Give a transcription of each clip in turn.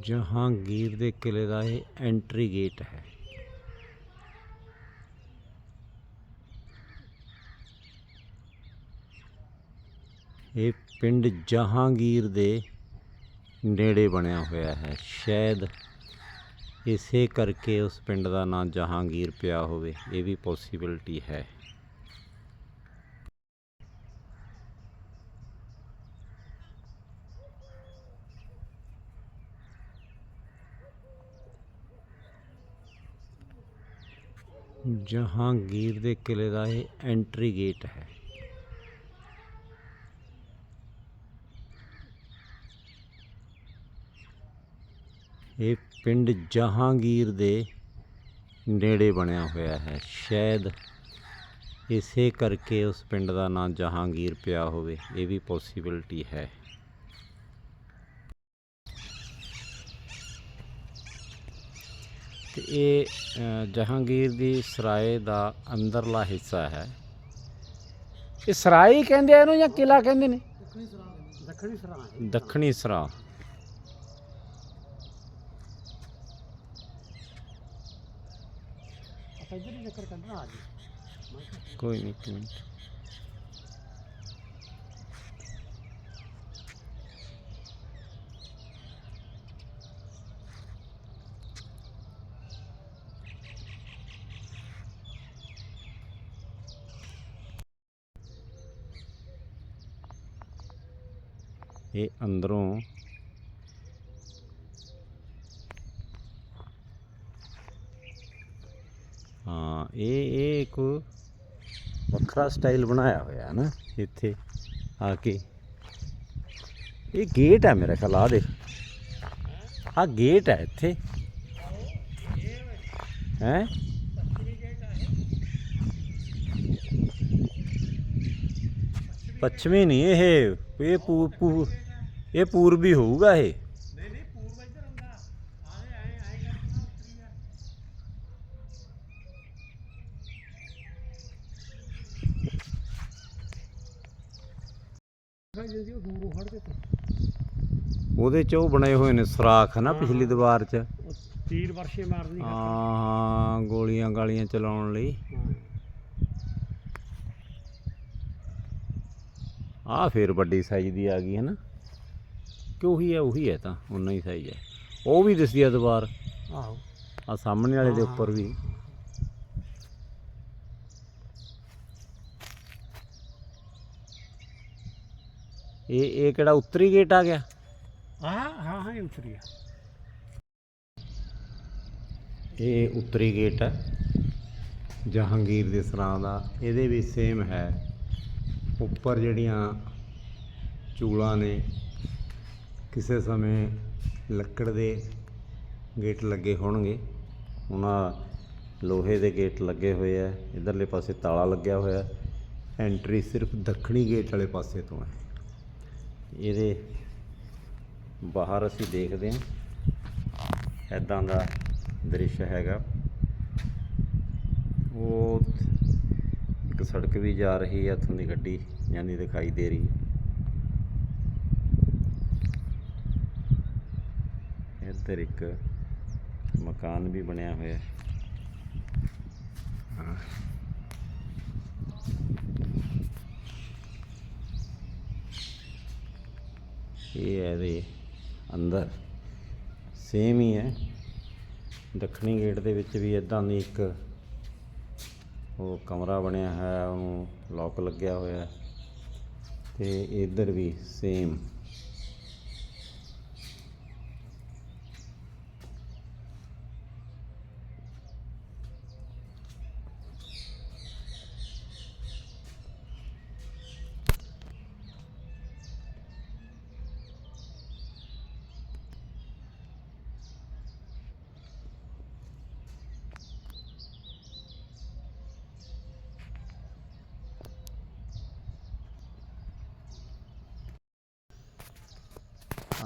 ਜਹਾਂਗੀਰ ਦੇ ਕਿਲੇ ਦਾ ਇਹ ਐਂਟਰੀ ਗੇਟ ਹੈ। ਇਹ ਪਿੰਡ ਜਹਾਂਗੀਰ ਦੇ ਨੇੜੇ ਬਣਿਆ ਹੋਇਆ ਹੈ। ਸ਼ਾਇਦ ਇਸੇ ਕਰਕੇ ਉਸ ਪਿੰਡ ਦਾ ਨਾਂ ਜਹਾਂਗੀਰ ਪਿਆ ਹੋਵੇ। ਇਹ ਵੀ ਪੋਸੀਬਿਲਿਟੀ ਹੈ। ਜਹਾਂਗੀਰ ਦੇ ਕਿਲੇ ਦਾ ਇਹ ਐਂਟਰੀ ਗੇਟ ਹੈ। ਇਹ ਪਿੰਡ ਜਹਾਂਗੀਰ ਦੇ ਨੇੜੇ ਬਣਿਆ ਹੋਇਆ ਹੈ। ਸ਼ਾਇਦ ਇਸੇ ਕਰਕੇ ਉਸ ਪਿੰਡ ਦਾ ਨਾਂ ਜਹਾਂਗੀਰ ਪਿਆ ਹੋਵੇ। ਇਹ ਵੀ ਪੋਸੀਬਿਲਿਟੀ ਹੈ। ਤੇ ਇਹ ਜਹਾਂਗੀਰ ਦੀ ਸਰਾਏ ਦਾ ਅੰਦਰਲਾ ਹਿੱਸਾ ਹੈ। ਇਹ ਸਰਾਏ ਕਹਿੰਦੇ ਆ ਇਹਨੂੰ ਜਾਂ ਕਿਲਾ ਕਹਿੰਦੇ ਨੇ? ਦੱਖਣੀ ਸਰਾਂ ਦੱਖਣੀ ਸਰਾ ਆਪਾਂ ਇੱਧਰ ਹੀ ਚੱਕਰ ਕੱਢਣਾ ਆ ਜੀ ਕੋਈ ਨਹੀਂ ਇਹ ਅੰਦਰੋਂ ਹਾਂ, ਇਹ ਇਹ ਇੱਕ ਵੱਖਰਾ ਸਟਾਈਲ ਬਣਾਇਆ ਹੋਇਆ ਹੈ ਨਾ, ਇੱਥੇ ਆ ਕੇ। ਇਹ ਗੇਟ ਹੈ ਮੇਰੇ ਖਿਆਲ ਆ ਦੇਖ। ਆ ਗੇਟ ਹੈ ਇੱਥੇ। ਹੈ? ਪੱਛਮੀ ਨਹੀਂ ਇਹ ਇਹ ਪੂ ਪੂ ਇਹ ਪੂਰਬੀ ਹੋਊਗਾ ਇਹ। ਨਹੀਂ ਨਹੀਂ ਪੂਰਬ ਇੱਧਰ ਹੁੰਦਾ। ਆਏ ਆਏ ਆਏ ਕਰਨਾ ਉੱਤਰੀ ਆ। ਜਲਦੀ ਉਹ ਦੂਰੋਂ ਫੜ ਕੇ ਉਹਦੇ ਚ ਉਹ ਬਣੇ ਹੋਏ ਨੇ ਸੁਰਾਖ ਨਾ ਪਿਛਲੀ ਦੀਵਾਰ ਚ। ਤੀਰ ਵਰਸ਼ੇ ਮਾਰਨੀ ਹਾਂ ਹਾਂ ਗੋਲੀਆਂ ਗਾਲੀਆਂ ਚਲਾਉਣ ਲਈ। ਆ ਫੇਰ ਵੱਡੀ ਸਾਈਜ਼ ਦੀ ਆ ਗਈ ਹੈ ਨਾ। ਕਿ ਉਹੀ ਹੈ ਉਹੀ ਹੈ ਤਾਂ ਉਨਾ ਹੀ ਸਾਈਜ਼ ਹੈ। ਉਹ ਵੀ ਦਿਸਦੀ ਆ ਦੀਵਾਰ ਆਹੋ। ਆ ਸਾਹਮਣੇ ਵਾਲੇ ਦੇ ਉੱਪਰ ਵੀ। ਇਹ ਇਹ ਕਿਹੜਾ ਉੱਤਰੀ ਗੇਟ ਆ ਗਿਆ? ਹਾਂ ਹਾਂ ਹਾਂ ਇਹ ਉੱਤਰੀ ਆ। ਇਹ ਉੱਤਰੀ ਗੇਟ ਹੈ ਜਹਾਂਗੀਰ ਦੇ ਸਰਾਂ ਦਾ। ਇਹਦੇ ਵੀ ਸੇਮ ਹੈ। ਉੱਪਰ ਜਿਹੜੀਆਂ ਚੂਲਾਂ ਨੇ ਕਿਸੇ ਸਮੇਂ ਲੱਕੜ ਦੇ ਗੇਟ ਲੱਗੇ ਹੋਣਗੇ। ਉਹਨਾਂ ਲੋਹੇ ਦੇ ਗੇਟ ਲੱਗੇ ਹੋਏ ਆ। ਇਧਰਲੇ ਪਾਸੇ ਤਾਲਾ ਲੱਗਿਆ ਹੋਇਆ। ਐਂਟਰੀ ਸਿਰਫ ਦੱਖਣੀ ਗੇਟ ਵਾਲੇ ਪਾਸੇ ਤੋਂ ਹੈ। ਇਹਦੇ ਬਾਹਰ ਅਸੀਂ ਦੇਖਦੇ ਹਾਂ। ਐਦਾਂ ਦਾ ਦ੍ਰਿਸ਼ ਹੈਗਾ। ਉਹ ਇੱਕ ਸੜਕ ਵੀ ਜਾ ਰਹੀ ਹੈ ਇੱਥੋਂ ਦੀ ਗੱਡੀ ਜਾਂਦੀ ਦਿਖਾਈ ਦੇ ਰਹੀ ਹੈ। ਇੱਧਰ ਇੱਕ ਮਕਾਨ ਵੀ ਬਣਿਆ ਹੋਇਆ ਹੈ। ਹਾਂ। ਇਹ ਹੈ ਇਹਦੇ ਅੰਦਰ। ਸੇਮ ਹੀ ਹੈ। ਦੱਖਣੀ ਗੇਟ ਦੇ ਵਿੱਚ ਵੀ ਇਦਾਂ ਦੀ ਇੱਕ ਉਹ ਕਮਰਾ ਬਣਿਆ ਹੈ, ਉਹਨੂੰ ਲੋਕ ਲੱਗਿਆ ਹੋਇਆ ਹੈ। ਤੇ ਇੱਧਰ ਵੀ ਸੇਮ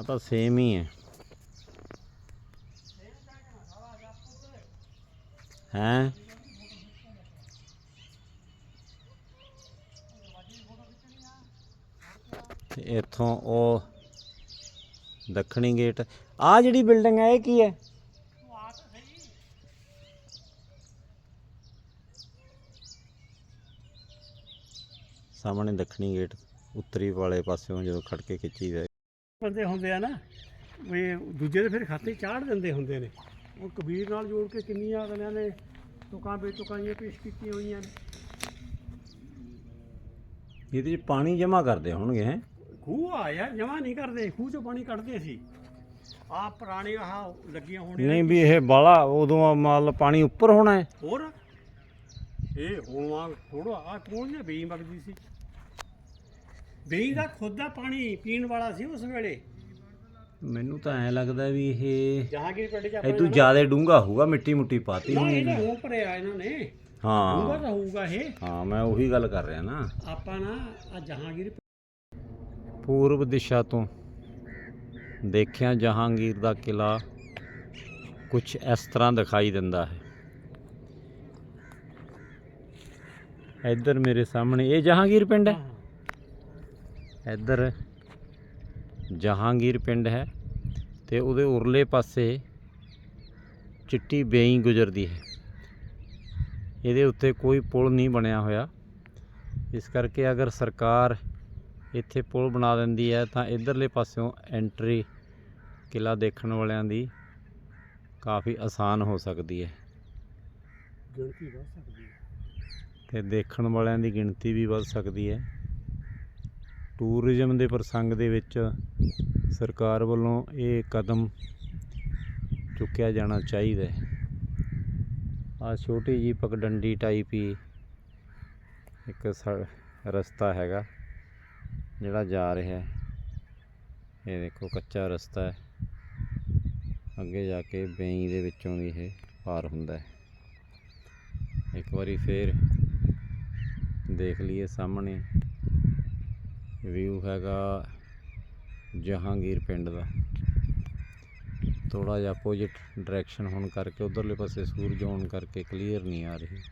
ਆ ਤਾਂ ਸੇਮ ਹੀ ਹੈ। ਹੈ? ਤੇ ਇੱਥੋਂ ਉਹ ਦੱਖਣੀ ਗੇਟ ਆ ਜਿਹੜੀ ਬਿਲਡਿੰਗ ਹੈ, ਇਹ ਕੀ ਹੈ? ਸਾਹਮਣੇ ਦੱਖਣੀ ਗੇਟ ਉੱਤਰੀ ਵਾਲੇ ਪਾਸਿਓਂ ਜਦੋਂ ਖੜਕੇ ਖਿੱਚੀ ਖਿੱਚੀਦਾ ਬੰਦੇ ਹੁੰਦੇ ਆ ਨਾ ਵੀ ਦੂਜੇ ਦੇ ਫਿਰ ਖਾਤੇ ਚਾੜ ਦਿੰਦੇ ਹੁੰਦੇ ਨੇ। ਉਹ ਕਬੀਰ ਨਾਲ ਜੋੜ ਕੇ ਕਿੰਨੀਆਂ ਅਗਲਿਆਂ ਨੇ ਤੁਕਾਂ ਬੇਤੁਕਾਈਆਂ ਪੇਸ਼ ਕੀਤੀਆਂ ਹੋਈਆਂ ਨੇ। ਇਹਦੇ 'ਚ ਪਾਣੀ ਜਮ੍ਹਾਂ ਕਰਦੇ ਹੋਣਗੇ ਹੈ? ਖੂਹ ਆ ਯਾਰ ਜਮਾ ਨਹੀਂ ਕਰਦੇ ਖੂਹ ਚੋਂ ਪਾਣੀ ਕੱਢਦੇ ਸੀ। ਆ ਪੁਰਾਣੇ ਆਹ ਲੱਗੀਆਂ ਹੋਣੀਆਂ ਨਹੀਂ ਵੀ ਇਹ ਬਾਲਾ ਉਦੋਂ ਮਾਲ ਪਾਣੀ ਉੱਪਰ ਹੋਣਾ ਹੈ। ਹੋਰ? ਇਹ ਹੁਣ ਆ ਥੋੜਾ ਆ ਕੋਲ ਨਾ ਬੇਈ ਵਗਦੀ ਸੀ? ਬੇਈ ਦਾ ਖੁਦ ਦਾ ਪਾਣੀ ਪੀਣ ਵਾਲਾ ਸੀ ਉਸ ਵੇਲੇ? ਮੈਨੂੰ ਤਾਂ ਐ ਲੱਗਦਾ ਵੀ ਇਹ ਜਹਾਂਗੀਰ ਪਿੰਡ ਚ ਇਹ ਤੂੰ ਜ਼ਿਆਦਾ ਡੂੰਗਾ ਹੋਊਗਾ ਮਿੱਟੀ ਮੁੱਟੀ ਪਾਤੀ ਨਾ ਹੋਣੀ ਇਹ ਤਾਂ ਹੁਣ ਭਰਿਆ ਇਹਨਾਂ ਨੇ। ਹੋਊਗਾ ਹਾਂ ਤਾਂ ਹੋਊਗਾ ਇਹ। ਹਾਂ ਮੈਂ ਉਹੀ ਗੱਲ ਕਰ ਰਿਹਾ ਨਾ। ਆਪਾਂ ਨਾ ਆ ਜਹਾਂਗੀਰ ਪੂਰਬ ਦਿਸ਼ਾ ਤੋਂ ਦੇਖਿਆ ਜਹਾਂਗੀਰ ਦਾ ਕਿਲਾ ਕੁਝ ਇਸ ਤਰ੍ਹਾਂ ਦਿਖਾਈ ਦਿੰਦਾ ਹੈ। ਇੱਧਰ ਮੇਰੇ ਸਾਹਮਣੇ ਇਹ ਜਹਾਂਗੀਰ ਪਿੰਡ ਹੈ। ਇੱਧਰ ਜਹਾਂਗੀਰ ਪਿੰਡ ਹੈ ਤੇ ਉਹਦੇ ਉਰਲੇ ਪਾਸੇ ਚਿੱਟੀ ਬੇਈ ਗੁਜ਼ਰਦੀ ਹੈ। ਇਹਦੇ ਉੱਤੇ ਕੋਈ ਪੁਲ ਨਹੀਂ ਬਣਿਆ ਹੋਇਆ। ਇਸ ਕਰਕੇ ਅਗਰ ਸਰਕਾਰ ਇੱਥੇ ਪੁਲ ਬਣਾ ਦਿੰਦੀ ਹੈ ਤਾਂ ਇਧਰਲੇ ਪਾਸਿਓਂ ਐਂਟਰੀ ਕਿਲਾ ਦੇਖਣ ਵਾਲਿਆਂ ਦੀ ਕਾਫੀ ਆਸਾਨ ਹੋ ਸਕਦੀ ਹੈ। ਗਿਣਤੀ ਵੱਧ ਸਕਦੀ ਹੈ। ਤੇ ਦੇਖਣ ਵਾਲਿਆਂ ਦੀ ਗਿਣਤੀ ਵੀ ਵੱਧ ਸਕਦੀ ਹੈ। ਟੂਰਿਜ਼ਮ ਦੇ ਪ੍ਰਸੰਗ ਦੇ ਵਿੱਚ ਸਰਕਾਰ ਵੱਲੋਂ ਇਹ ਕਦਮ ਚੁੱਕਿਆ ਜਾਣਾ ਚਾਹੀਦਾ ਹੈ। ਆ ਛੋਟੀ ਜੀ ਪਗਡੰਡੀ ਟਾਈਪ ਹੀ ਇੱਕ ਸ- ਰਸਤਾ ਹੈਗਾ, ਜਿਹੜਾ ਜਾ ਰਿਹਾ ਹੈ। ਇਹ ਦੇਖੋ, ਕੱਚਾ ਰਸਤਾ ਹੈ। ਅੱਗੇ ਜਾ ਕੇ ਬੇਈ ਦੇ ਵਿੱਚੋਂ ਵੀ ਇਹ ਪਾਰ ਹੁੰਦਾ ਹੈ। ਇੱਕ ਵਾਰੀ ਫੇਰ ਦੇਖ ਲਈਏ ਸਾਹਮਣੇ। ਵਿਊ ਹੈਗਾ ਜਹਾਂਗੀਰ ਪਿੰਡ ਦਾ। ਥੋੜਾ ਜਿਹਾ ਆਪੋਜੀਟ ਡਾਇਰੈਕਸ਼ਨ ਹੋਣ ਕਰਕੇ ਉਧਰਲੇ ਪਾਸੇ ਸੂਰਜ ਹੋਣ ਕਰਕੇ ਕਲੀਅਰ ਨਹੀਂ ਆ ਰਹੀ।